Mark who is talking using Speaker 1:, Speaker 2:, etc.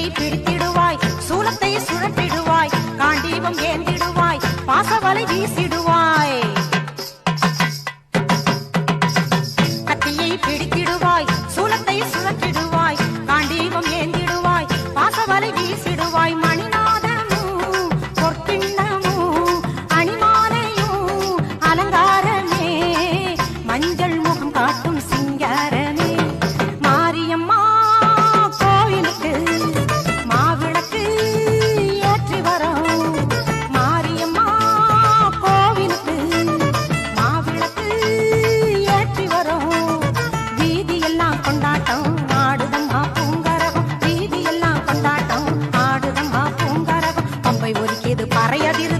Speaker 1: கயிற்றை பிடித்திடுவாய் சூலத்தை சுழற்றிடுவாய் காண்டீபம் ஏந்திடுவாய் பாசவலை வீசிடுவாய். கத்தியை பிடித்து கொண்டாட்டம் ஆடுதம்மா பூங்கரகம். வீதி எல்லாம் கொண்டாட்டம் ஆடுதம்மா பூங்கரகம். பம்பை பறையதிரு